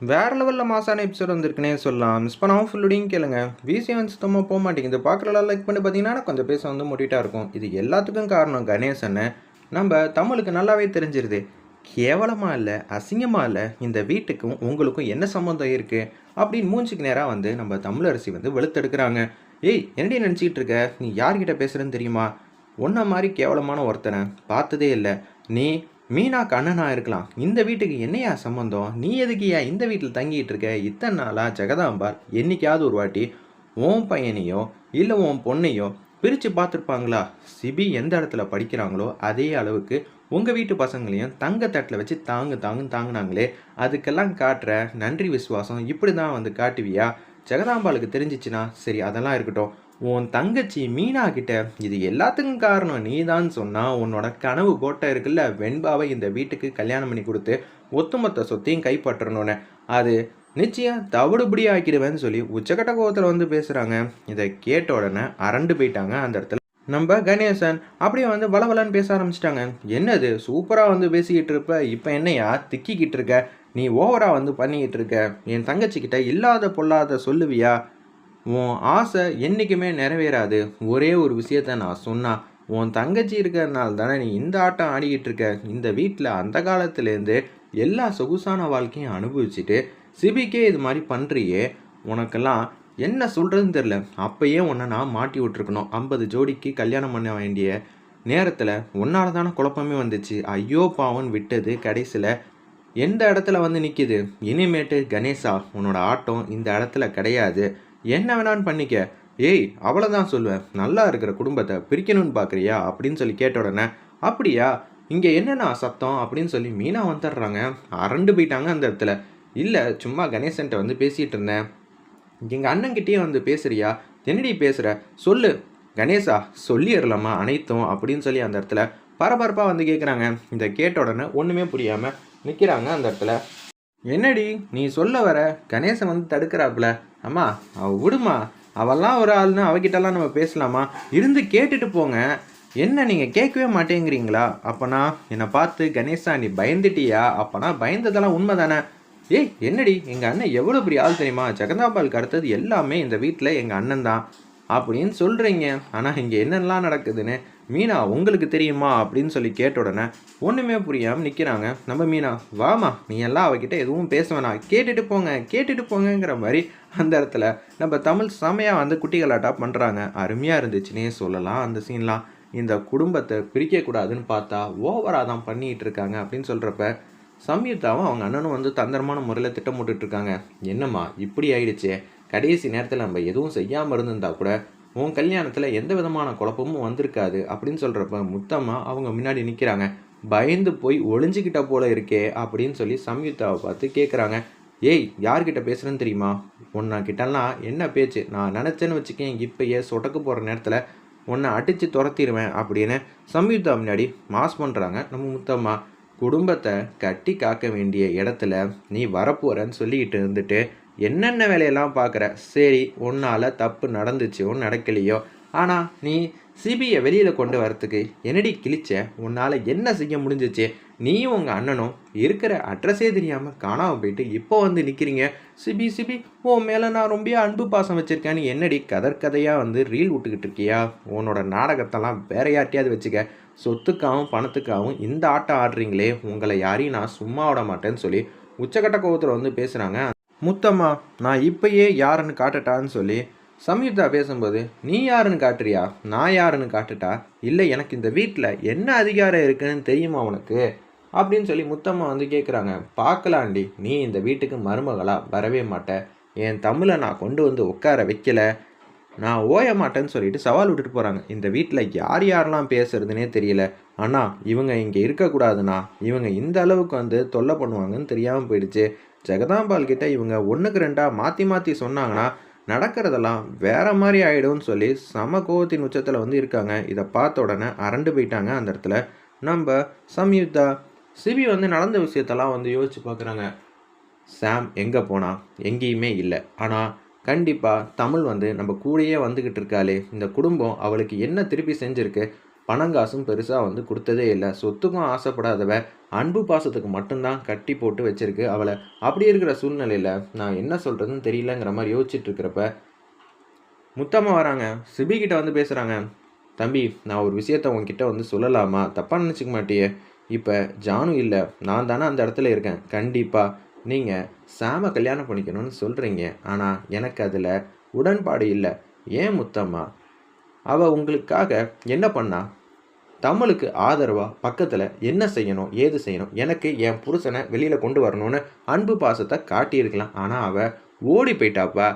வேற லெவலில் மாசான எபிசோட் வந்திருக்குனே சொல்லலாம். மிஸ் பண்ணாமல் ஃபுல்லுடையும் கேளுங்க. விசி வந்து சுத்தமாக போக மாட்டேங்குது. பார்க்குறலாம் லைக் பண்ணி பார்த்தீங்கன்னா கொஞ்சம் பேச வந்து முட்டிட்டா இருக்கும். இது எல்லாத்துக்கும் காரணம் கணேசன்னு. நம்ம தமிழுக்கு நல்லாவே தெரிஞ்சிருது. கேவலமாக இல்லை அசிங்கமாக இல்லை இந்த வீட்டுக்கும் உங்களுக்கும் என்ன சம்மந்தம் இருக்குது அப்படின்னு மூஞ்சிக்கு நேராக வந்து நம்ம தமிழரசி வந்து வெளுத்தெடுக்கிறாங்க. ஏய் என்னடி நினச்சிக்கிட்டு இருக்க? நீ யார்கிட்ட பேசுகிறேன்னு தெரியுமா? உன்ன மாதிரி கேவலமான ஒருத்தனை பார்த்ததே இல்லை. நீ மீனாக்கு அண்ணனா இருக்கலாம். இந்த வீட்டுக்கு என்னையா சம்மந்தம் நீ எதுக்குயா இந்த வீட்டில் தங்கிட்டு இருக்க? இத்தனை நாளாக ஜெகதாம்பார் என்னைக்காவது ஒரு வாட்டி உன் பையனையோ இல்லை உன் பொண்ணையோ பிரித்து பார்த்துருப்பாங்களா? சிபி எந்த இடத்துல படிக்கிறாங்களோ அதே அளவுக்கு உங்கள் வீட்டு பசங்களையும் தங்க தட்டில் வச்சு தாங்கு தாங்குன்னு தாங்கினாங்களே. அதுக்கெல்லாம் காட்டுற நன்றி விசுவாசம் இப்படி தான் வந்து காட்டுவியா? ஜெகதாம்பாளுக்கு தெரிஞ்சிச்சுன்னா சரி அதெல்லாம் இருக்கட்டும். உன் தங்கச்சி மீனா கிட்ட இது எல்லாத்துக்கும் காரணம் நீதான் சொன்னா உன்னோட கனவு கோட்டை இருக்குல்ல வெண்பாவை இந்த வீட்டுக்கு கல்யாணம் பண்ணி கொடுத்து ஒத்துமொத்த சொத்தையும் கைப்பற்றணும்னு. அது நிச்சயம் தவிடுபடி ஆக்கிடுவேன்னு சொல்லி உச்சக்கட்ட கோவத்தில் வந்து பேசுகிறாங்க இதை கேட்ட உடனே அரண்டு போயிட்டாங்க அந்த இடத்துல. நம்ம கணேசன் அப்படியே வந்து வளவலன்னு பேச ஆரம்பிச்சிட்டாங்க. என்னது சூப்பராக வந்து பேசிக்கிட்டு இருப்ப இப்போ என்னையா திக்கிக்கிட்டு இருக்க? நீ ஓவராக வந்து பண்ணிக்கிட்டு இருக்க? என் தங்கச்சிக்கிட்ட இல்லாத பொல்லாத சொல்லுவியா? உன் ஆசை என்றைக்குமே நிறைவேறாது. ஒரே ஒரு விஷயத்த நான் சொன்னால் உன் தங்கச்சி இருக்கிறதுனால தானே நீ இந்த ஆட்டம் ஆடிக்கிட்டு இருக்க. இந்த வீட்டில் அந்த காலத்துலேருந்து எல்லா சொகுசான வாழ்க்கையும் அனுபவிச்சுட்டு சிபிக்கே இது மாதிரி பண்ணுறியே உனக்கெல்லாம் என்ன சொல்கிறதுன்னு தெரில அப்பயே உன்னை நான் மாட்டி விட்ருக்கணும் ஐம்பது ஜோடிக்கு கல்யாணம் பண்ண வேண்டிய நேரத்தில் உன்னால தானே குழப்பமே வந்துச்சு. ஐயோ பாவன் விட்டது கடைசியில் எந்த இடத்துல வந்து நிற்கிது இனிமேட்டு கணேசா உன்னோட ஆட்டம் இந்த இடத்துல கிடையாது. என்ன வேணான்னு பண்ணிக்க. ஏய் அவ்வளோதான் சொல்லுவேன். நல்லா இருக்கிற குடும்பத்தை பிரிக்கணும்னு பார்க்குறியா அப்படின்னு சொல்லி கேட்ட உடனே அப்படியா? இங்கே என்னண்ணா சத்தம்? அப்படின்னு சொல்லி மீனா வந்துடுறாங்க. அரண்டு போயிட்டாங்க அந்த இடத்துல. இல்லை சும்மா கணேசன்ட்ட வந்து பேசிகிட்டு இருந்தேன். எங்கள் அண்ணன்கிட்டயே வந்து பேசுறியா? என்னடி பேசுகிற சொல்லு. கணேசா சொல்லிடலாமா அனைத்தும்? அப்படின்னு சொல்லி அந்த இடத்துல பரபரப்பாக வந்து கேட்குறாங்க இதை கேட்ட உடனே ஒன்றுமே புரியாமல் நிற்கிறாங்க அந்த இடத்துல. என்னடி நீ சொல்ல வர? கணேசன் வந்து தடுக்கிறாப்புல. அம்மா அவ விடுமா? அவெல்லாம் ஒரு ஆள்னு அவகிட்டலாம் நம்ம பேசலாமா? இருந்து கேட்டுட்டு போங்க. என்ன நீங்கள் கேட்கவே மாட்டேங்கிறீங்களா? அப்போனா என்னை பார்த்து கணேசா நீ பயந்துட்டியா? அப்போனா பயந்ததெல்லாம் உண்மை தானே ஏய் என்னடி? எங்கள் அண்ணன் எவ்வளோ பெரிய ஆள் தெரியுமா? ஜெகதாபாலுக்கு அடுத்தது எல்லாமே இந்த வீட்டில் எங்கள் அண்ணன் தான் அப்படின்னு சொல்கிறீங்க ஆனால் இங்கே என்னெல்லாம் நடக்குதுன்னு மீனா உங்களுக்கு தெரியுமா? அப்படின்னு சொல்லி கேட்ட உடனே ஒன்றுமே புரியாமல் நிற்கிறாங்க நம்ம மீனா வாமா நீ எல்லாம் அவகிட்ட எதுவும் பேச வேணாம். கேட்டுட்டு போங்க கேட்டுட்டு போங்கங்கிற மாதிரி அந்த இடத்துல நம்ம தமிழ் செமையாக வந்து குட்டிகளாட்டாக பண்ணுறாங்க அருமையாக இருந்துச்சுன்னே சொல்லலாம் அந்த சீன்லாம் இந்த குடும்பத்தை பிரிக்கக்கூடாதுன்னு பார்த்தா ஓவராக தான் பண்ணிகிட்டு இருக்காங்க. அப்படின்னு சொல்கிறப்ப சம்யுக்தாவும் அவங்க அண்ணனும் வந்து தந்திரமான முறையில் திட்டமிட்டுட்டு இருக்காங்க. என்னம்மா இப்படி ஆயிடுச்சே. கடைசி நேரத்தில் நம்ம எதுவும் செய்யாமல் இருந்திருந்தா கூட உன் கல்யாணத்தில் எந்த விதமான குழப்பமும் வந்திருக்காது அப்படின்னு சொல்கிறப்ப முத்தம்மா அவங்க முன்னாடி நிற்கிறாங்க பயந்து போய் ஒளிஞ்சிக்கிட்ட போல இருக்கே அப்படின்னு சொல்லி சம்யுக்தாவை பார்த்து கேட்குறாங்க ஏய் யார்கிட்ட பேசுகிறேன்னு தெரியுமா? உன்னை கிட்டலாம் என்ன பேச்சு? நான் நினச்சேன்னு வச்சுக்கேன் இப்பயே சொடக்கு போகிற நேரத்தில் உன்னை அடித்து துரத்திடுவேன் அப்படின்னு சம்யுக்தா முன்னாடி மாஸ் பண்ணுறாங்க நம்ம முத்தம்மா. குடும்பத்தை கட்டி காக்க வேண்டிய இடத்துல நீ வரப்போறன்னு சொல்லிக்கிட்டு இருந்துட்டு என்னென்ன வேலையெல்லாம் பார்க்குற? சரி உன்னால் தப்பு நடந்துச்சோ நடக்கலையோ? ஆனால் நீ சிபியை வெளியில் கொண்டு வரத்துக்கு என்னடி கிழிச்ச? உன்னால் என்ன செய்ய முடிஞ்சிச்சு? நீயும் உங்கள் அண்ணனும் இருக்கிற அட்ரஸே தெரியாமல் காணாமல் போயிட்டு இப்போ வந்து நிற்கிறீங்க சிபி சிபி உன் மேலே நான் ரொம்ப அன்பு பாசம் வச்சுருக்கேன்னு என்னடி கதற்கதையாக வந்து ரீல் விட்டுக்கிட்டு இருக்கியா? உன்னோட நாடகத்தெல்லாம் வேற யார்ட்டையாவது வச்சுக்க. சொத்துக்காகவும் பணத்துக்காகவும் இந்த ஆட்டம் ஆடுறீங்களே. உங்களை யாரையும் நான் சும்மா விட மாட்டேன்னு சொல்லி உச்சக்கட்ட கோபத்தில் வந்து பேசுகிறாங்க முத்தம்மா நான் இப்பயே யாருன்னு காட்டட்டான்னு சொல்லி சம்யுக்தா பேசும்போது நீ யாருன்னு காட்டுறியா? நான் யாருன்னு காட்டுட்டா? இல்லை எனக்கு இந்த வீட்டில் என்ன அதிகாரம் இருக்குன்னு தெரியுமா உனக்கு? அப்படின்னு சொல்லி முத்தம்மா வந்து கேட்குறாங்க பார்க்கலாண்டி நீ இந்த வீட்டுக்கு மருமகளாக வரவே மாட்ட. என் தமிழை நான் கொண்டு வந்து உட்கார வைக்கல. நான் ஓய மாட்டேன்னு சொல்லிட்டு சவால் விட்டுட்டு போகிறாங்க இந்த வீட்டில் யார் யாரெல்லாம் பேசுறதுனே தெரியல. ஆனால் இவங்க இங்கே இருக்கக்கூடாதுண்ணா. இவங்க இந்த அளவுக்கு வந்து தொல்லை பண்ணுவாங்கன்னு தெரியாமல் போயிடுச்சு. ஜெகதாம்பால் கிட்ட இவங்க ஒன்றுக்கு ரெண்டாக மாற்றி மாற்றி சொன்னாங்கன்னா நடக்கிறதெல்லாம் வேற மாதிரி ஆகிடும்னு சொல்லி சம கோவத்தின் உச்சத்தில் வந்து இருக்காங்க. இதை பார்த்த உடனே அரண்டு போயிட்டாங்க அந்த இடத்துல. நம்ம சம்யுக்தா சிபி வந்து நடந்த விஷயத்தெல்லாம் வந்து யோசிச்சு பார்க்குறாங்க. சாம் எங்கே போனால் எங்கேயுமே இல்லை. ஆனால் கண்டிப்பாக தமிழ் வந்து நம்ம கூடயே வந்துக்கிட்டு இருக்காளே. இந்த குடும்பம் அவளுக்கு என்ன திருப்பி செஞ்சுருக்கு? பணங்காசும் பெருசாக வந்து கொடுத்ததே இல்லை. சொத்துக்கும் ஆசைப்படாதவ அன்பு பாசத்துக்கு மட்டும்தான் கட்டி போட்டு வச்சிருக்கு. அவளை அப்படி இருக்கிற சூழ்நிலையில் நான் என்ன சொல்கிறதுன்னு தெரியலங்கிற மாதிரி யோசிச்சுட்டு இருக்கிறப்ப முத்தம்மா வராங்க. சிபிகிட்ட வந்து பேசுகிறாங்க தம்பி நான் ஒரு விஷயத்த உங்ககிட்ட வந்து சொல்லலாமா? தப்பாக நினச்சிக்க மாட்டியே. இப்போ ஜானு இல்லை. நான் தானே அந்த இடத்துல இருக்கேன். கண்டிப்பாக நீங்கள் சாம கல்யாணம் பண்ணிக்கணும்னு சொல்கிறீங்க ஆனால் எனக்கு அதில் உடன்பாடு இல்லை. ஏன் முத்தம்மா? அவள் உங்களுக்காக என்ன பண்ணா? தமிழுக்கு ஆதரவாக பக்கத்தில் என்ன செய்யணும்? ஏது செய்யணும்? எனக்கு என் புருஷனை வெளியில் கொண்டு வரணும்னு அன்பு பாசத்தை காட்டியிருக்கலாம். ஆனால் அவள் ஓடி போயிட்டாப்பா.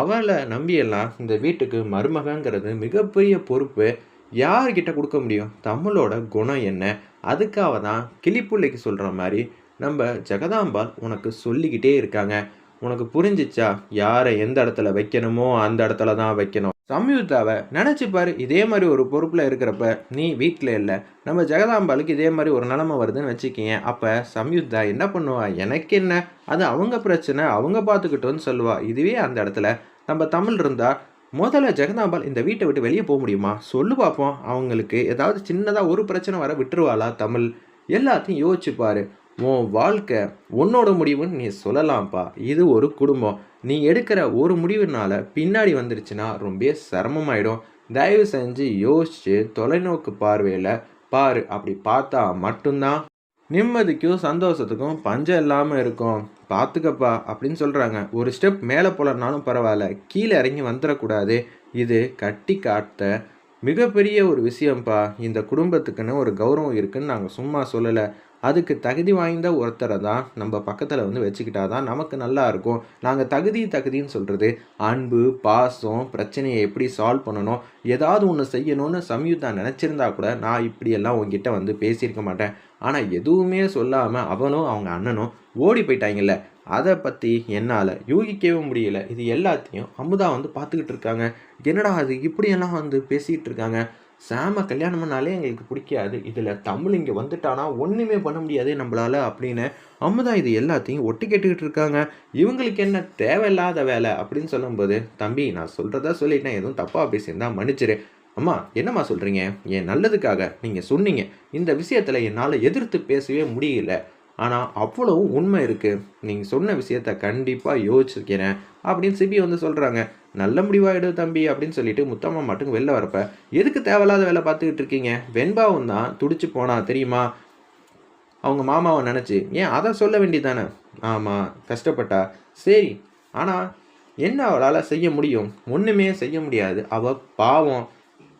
அவளை நம்பியெல்லாம் இந்த வீட்டுக்கு மருமகங்கிறது மிகப்பெரிய பொறுப்பு. யார்கிட்ட கொடுக்க முடியும்? தமிழோட குணம் என்ன? அதுக்காக தான் கிளிப்புள்ளைக்கு சொல்கிற மாதிரி நம்ம ஜெகதாம்பாள் உனக்கு சொல்லிக்கிட்டே இருக்காங்க. உனக்கு புரிஞ்சிச்சா? யாரை எந்த இடத்துல வைக்கணுமோ அந்த இடத்துல தான் வைக்கணும். சம்யுக்தாவை நினச்சி பாரு இதே மாதிரி ஒரு பொறுப்பில் இருக்கிறப்ப நீ வீட்டில் இல்லை. நம்ம ஜெகதாம்பாளுக்கு இதே மாதிரி ஒரு நிலமை வருதுன்னு வச்சுக்கிங்க அப்போ சம்யுக்தா என்ன பண்ணுவா? எனக்கு என்ன? அது அவங்க பிரச்சனை அவங்க பார்த்துக்கிட்டோன்னு சொல்லுவா. இதுவே அந்த இடத்துல. நம்ம தமிழ் இருந்தால் முதல்ல ஜெகதாம்பாள் இந்த வீட்டை விட்டு வெளியே போக முடியுமா? சொல்லு பார்ப்போம் அவங்களுக்கு ஏதாவது சின்னதாக ஒரு பிரச்சனை வர விட்டுருவாளா தமிழ்? எல்லாத்தையும் யோசிச்சு உன் வாழ்க்கை உன்னோட முடிவுன்னு நீ சொல்லலாம்ப்பா. இது ஒரு குடும்பம். நீ எடுக்கிற ஒரு முடிவுனால பின்னாடி வந்துருச்சுன்னா ரொம்ப சிரமமாயிடும். தயவு செஞ்சு யோசிச்சு தொலைநோக்கு பார்வையில் பாரு. அப்படி பார்த்தா மட்டும்தான். நிம்மதிக்கும் சந்தோஷத்துக்கும் பஞ்சம் இல்லாமல் இருக்கும். பார்த்துக்கப்பா அப்படின்னு சொல்கிறாங்க ஒரு ஸ்டெப் மேலே போலனாலும் பரவாயில்ல. கீழே இறங்கி வந்துடக்கூடாது. இது கட்டி காட்ட மிகப்பெரிய ஒரு விஷயம்ப்பா. இந்த குடும்பத்துக்குன்னு ஒரு கௌரவம் இருக்குன்னு நாங்கள் சும்மா சொல்லலை. அதுக்கு தகுதி வாய்ந்த ஒருத்தரை தான் நம்ம பக்கத்தில் வந்து வச்சுக்கிட்டா தான் நமக்கு நல்லா இருக்கும். நாங்கள் தகுதி தகுதின்னு சொல்கிறது அன்பு பாசம் பிரச்சனையை எப்படி சால்வ் பண்ணணும் ஏதாவது ஒன்று செய்யணும்னு சம்யுக்தா நினச்சிருந்தா கூட நான் இப்படியெல்லாம் உங்ககிட்ட வந்து பேசியிருக்க மாட்டேன். ஆனால் எதுவுமே சொல்லாமல் அவனும் அவங்க அண்ணனும் ஓடி போயிட்டாங்கல்ல அதை பற்றி என்னால் யூகிக்கவே முடியல. இது எல்லாத்தையும் அமுதா வந்து பார்த்துக்கிட்டு இருக்காங்க. என்னடா அது இப்படியெல்லாம் வந்து பேசிகிட்டு இருக்காங்க? சாம கல்யாணம் பண்ணாலே எங்களுக்கு பிடிக்காது. இதில் தமிழ் இங்கே வந்துட்டானா ஒன்றுமே பண்ண முடியாது நம்மளால அப்படின்னு அமுதா இது எல்லாத்தையும் ஒட்டி கேட்டுக்கிட்டு இருக்காங்க. இவங்களுக்கு என்ன தேவையில்லாத வேலை அப்படின்னு சொல்லும்போது தம்பி நான் சொல்கிறதா சொல்லிட்டேன். எதுவும் தப்பாக பேசியிருந்தா மன்னிச்சிரு. அம்மா என்னம்மா சொல்கிறீங்க என் நல்லதுக்காக நீங்கள் சொன்னீங்க. இந்த விஷயத்தில் என்னால் எதிர்த்து பேசவே முடியல. ஆனால் அவ்வளவும் உண்மை இருக்குது நீங்கள் சொன்ன விஷயத்த கண்டிப்பாக யோசிச்சிருக்கிறேன் அப்படின்னு சிபி வந்து சொல்கிறாங்க நல்ல முடிவாயிடு தம்பி அப்படின்னு சொல்லிட்டு முத்தம்மா மட்டும் வெளில வரப்ப எதுக்கு தேவையில்லாத வேலை பார்த்துக்கிட்டு இருக்கீங்க? வெண்பாவும் தான் துடிச்சு போனா தெரியுமா? அவங்க மாமாவை நினச்சி ஏன் அதை சொல்ல வேண்டியதானே ஆமாம் கஷ்டப்பட்டா. சரி ஆனால் என்ன அவளால் செய்ய முடியும்? ஒன்றுமே செய்ய முடியாது. அவள் பாவம்.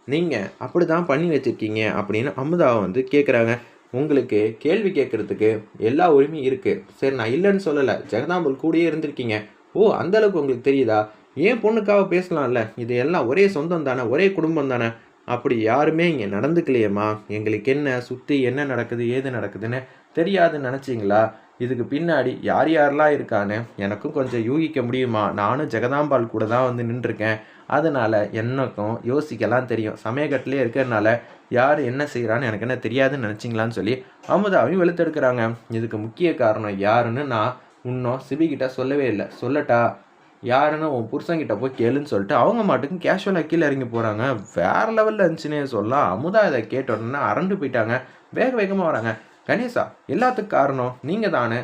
நீங்கள் அப்படி தான் பண்ணி வச்சுருக்கீங்க? அப்படின்னு அமுதாவை வந்து கேட்குறாங்க உங்களுக்கு கேள்வி கேட்குறதுக்கு எல்லா உரிமையும் இருக்குது சரி நான் இல்லைன்னு சொல்லலை. ஜெகதாம்பல் கூடயே இருந்திருக்கீங்க. ஓ அந்தளவுக்கு உங்களுக்கு தெரியுதா? ஏன் பொண்ணுக்காக பேசலாம்ல? இது எல்லாம் ஒரே சொந்தம் தானே ஒரே குடும்பம் தானே. அப்படி யாருமே இங்கே நடந்துக்கலையேம்மா. எங்களுக்கு என்ன சுற்றி என்ன நடக்குது ஏது நடக்குதுன்னு தெரியாதுன்னு நினச்சிங்களா? இதுக்கு பின்னாடி யார் யாரெல்லாம் இருக்கான்னு எனக்கும் கொஞ்சம் யூகிக்க முடியுமா? நானும் ஜெகதாம்பாள் கூட தான் வந்து நின்றுருக்கேன். அதனால் எனக்கும் யோசிக்கலாம் தெரியும். சமயக்கட்டிலே இருக்கிறனால யார் என்ன செய்கிறான்னு எனக்கு என்ன தெரியாதுன்னு நினச்சிங்களான்னு சொல்லி அமுதாவையும் வெளுத்தெடுக்கிறாங்க. இதுக்கு முக்கிய காரணம் யாருன்னு நான் இன்னும் சிபிகிட்ட சொல்லவே இல்லை. சொல்லட்டா? யாருன்னு உன் புருஷங்கிட்ட போய் கேளுன்னு சொல்லிட்டு அவங்க மாட்டுக்கும் கேஷுவலாக கீழே இறங்கி போகிறாங்க வேறு லெவலில் இருந்துச்சுன்னே சொல்லலாம். அமுதா இதை கேட்ட உடனே அரண்டு போயிட்டாங்க. வேக வேகமாக வராங்க. கணேசா எல்லாத்துக்கும் காரணம் நீங்கள் தானே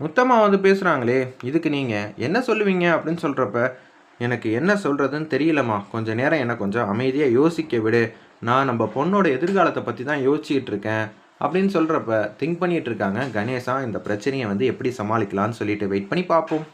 முத்தமாக வந்து பேசுகிறாங்களே இதுக்கு நீங்கள் என்ன சொல்லுவீங்க அப்படின்னு சொல்கிறப்ப எனக்கு என்ன சொல்கிறதுன்னு தெரியலம்மா. கொஞ்சம் நேரம் என்னை கொஞ்சம் அமைதியாக யோசிக்க விடு. நான் நம்ம பொண்ணோட எதிர்காலத்தை பற்றி தான் யோசிச்சுட்டு இருக்கேன் அப்படின்னு சொல்கிறப்ப திங்க் பண்ணிகிட்டு இருக்காங்க. கணேசா இந்த பிரச்சனையை வந்து எப்படி சமாளிக்கலான்னு சொல்லிட்டு வெயிட் பண்ணி பார்ப்போம்.